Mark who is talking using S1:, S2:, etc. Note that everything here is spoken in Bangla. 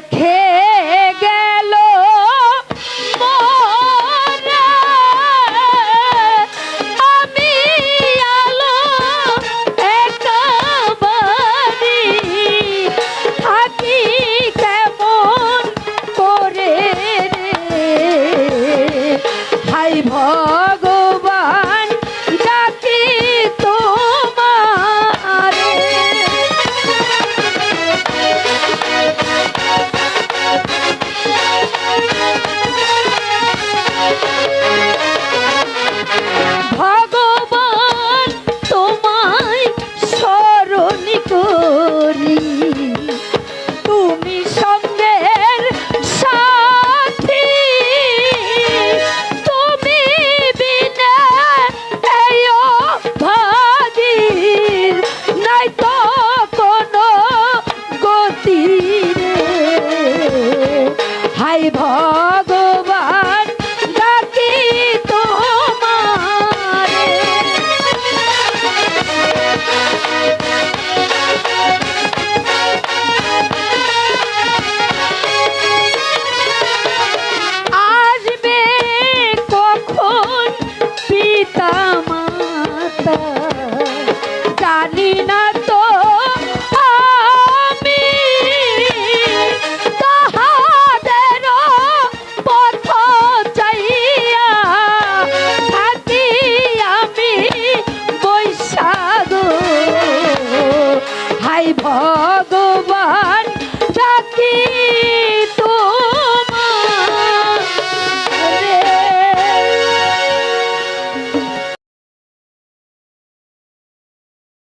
S1: qué করি জানি তো আমি তাহাদের পথ চাইয়া থাকি আমি বৈশাখ। হাই ভগবান ডাকি